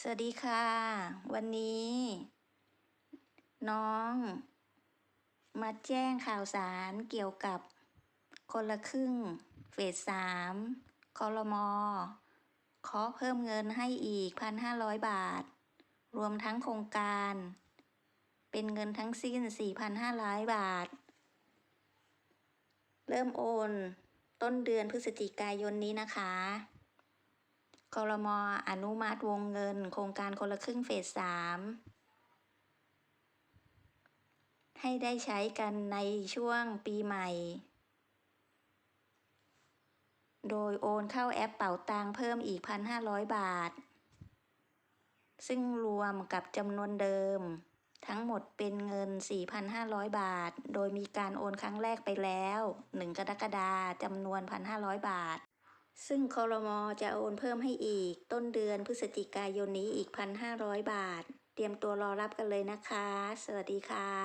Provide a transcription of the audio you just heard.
สวัสดีค่ะ วันนี้ น้อง มาแจ้งข่าวสารเกี่ยวกับคนละครึ่ง เฟสสามคอรมอขอเพิ่มเงินให้อีก 1,500 บาท รวมทั้งโครงการ เป็นเงินทั้งสิ้น 4,500 บาท เริ่มโอน ต้นเดือนพฤศจิกายนนี้นะคะ คอรมออนุมัติวงเงิน โครงการคนละครึ่งเฟสสามให้ได้ใช้กันในช่วงปีใหม่ โดยโอนเข้าแอปเป๋าตังเพิ่มอีก 1,500 บาท ซึ่งรวมกับจำนวนเดิม ทั้งหมดเป็นเงิน 4,500 บาท โดยมีการโอนครั้งแรกไปแล้ว 1 กรกฎาคมจำนวน 1,500 บาท ซึ่งคอรมอจะโอนเพิ่มให้อีก ต้นเดือนพฤศจิกายนนี้อีก 1,500 บาท เตรียมตัวรอรับกันเลยนะคะ สวัสดีค่ะ